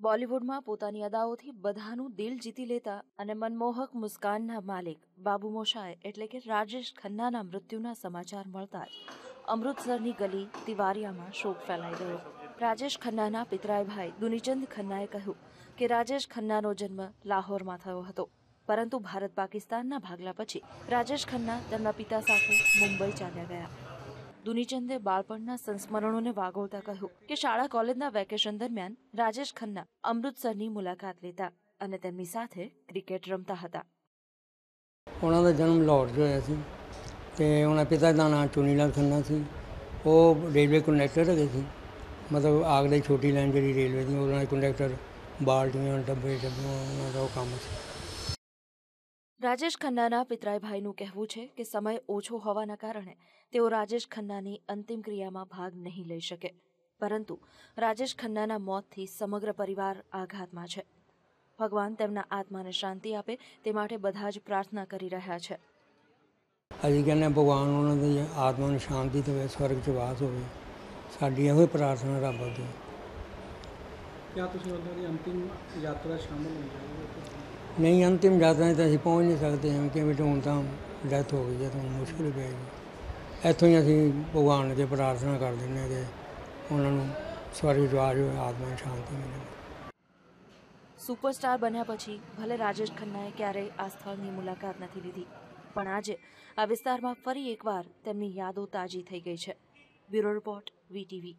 બોલિવૂડમાં પોતાની અદાઓથી બધાનું દિલ જીતી લેતા અને મનમોહક મુસ્કાનના માલિક બાબુ મોશાએ એટલે કે રાજેશ ખન્નાના મૃત્યુના સમાચાર મળતા જ અમૃતસરની ગલી તિવારિયામાં શોક ફેલાઈ ગયો. રાજેશ ખન્નાના પિતરાય ભાઈ દુનિચંદ ખન્નાએ કહ્યું કે રાજેશ ખન્નાનો જન્મ લાહોરમાં થયો હતો. પરંતુ ભારત પાકિસ્તાનના ભાગલા પછી રાજેશ ખન્ના તેમના પિતા સાથે મુંબઈ ચાલ્યા ગયા. દુનિચંદે બાળપણના સંસ્મરણોને વાગોળતા કહ્યું કે શાળા કોલેજના વેકેશન દરમિયાન રાજેશ ખન્ના અમૃતસરની મુલાકાત લેતા અને તેમની સાથે ક્રિકેટ ਰਮਤਾ હતા ਉਹਨਾਂ ਦਾ ਜਨਮ ਲਾਹੌਰ 'ਚ ਹੋਇਆ ਸੀ ਤੇ ਉਹਨਾਂ ਪਿਤਾ ਦਾ ਨਾਮ ਚੁਨੀ ਲਾਲ ਖੰਨਾ ਸੀ ਉਹ ਰੇਲਵੇ ਕੰਡਕਟਰ ਹੈਗੇ ਸੀ ਮਤਲਬ ਆਗਲੇ ਛੋਟੀ ਲਾਈਨ ਜਿਹੜੀ ਰੇਲਵੇ ਦੀ ਉਹਨਾਂ ਦੇ ਕੰਡਕਟਰ ਬਾਲਟੀਆਂ ਡੱਬੇ ਡੱਬੀਆਂ ਉਹਨਾਂ ਦਾ ਉਹ ਕੰਮ ਸੀ રાજેશ ખન્નાના પિતરાય ભાઈનું કહેવું છે કે સમય ઓછો હોવાના કારણે તેઓ રાજેશ ખન્નાની અંતિમ ક્રિયામાં ભાગ નહીં લઈ શકે પરંતુ રાજેશ ખન્નાના મોતથી સમગ્ર પરિવાર આઘાતમાં છે ભગવાન તેમના આત્માને શાંતિ આપે તે માટે બધા જ પ્રાર્થના કરી રહ્યા છે ਅਸੀਂ ਕਹਿੰਦੇ ਹਾਂ ਭਗਵਾਨ ਉਹਨਾਂ ਦੀ ਆਤਮਾ ਨੂੰ ਸ਼ਾਂਤੀ ਦੇਵੇ ਸਵਰਗ 'ਚ ਵਾਸ ਹੋਵੇ ਸਾਡੀ ਇਹੋ ਹੀ ਪ੍ਰਾਰਥਨਾ ਰੱਬ ਅੱਗੇ ਕਿਆ ਤੁਸੀਂ ਉਹਨਾਂ ਦੀ ਅੰਤਿਮ ਯਾਤਰਾ ਸ਼ਾਮਲ ਹੋ ਜਾਓਗੇ ਨਹੀਂ ਅੰਤਿਮ ਯਾਤਰਾ 'ਚ ਤਾਂ ਅਸੀਂ ਪਹੁੰਚ ਨਹੀਂ ਸਕਦੇ ਹਾਂ ਕਿਵੇਂ ਤੇ ਹੁਣ ਤਾਂ ਡੈਥ ਹੋ ਗਈ ਹੈ ਤਾਂ ਹੁਣ ਮੁਸ਼ਕਿਲ ਹੀ ਪਏਗੀ ਇੱਥੋਂ ਹੀ ਅਸੀਂ ਭਗਵਾਨ ਅੱਗੇ ਪ੍ਰਾਰਥਨਾ ਕਰ ਦਿੰਦੇ ਹਾਂ ਕਿ ਉਹਨਾਂ ਨੂੰ ਸਵਰਗ 'ਚ ਵਾਸ ਹੋਵੇ ਆਤਮਾ ਨੂੰ ਸ਼ਾਂਤੀ ਮਿਲੇ સુપરસ્ટાર બન્યા પછી ભલે રાજેશ ખન્નાએ ક્યારેય આ સ્થળની મુલાકાત નથી લીધી પણ આજે આ વિસ્તારમાં ફરી એકવાર તેમની યાદો તાજી થઈ ગઈ છે બ્યુરો રિપોર્ટ વીટીવી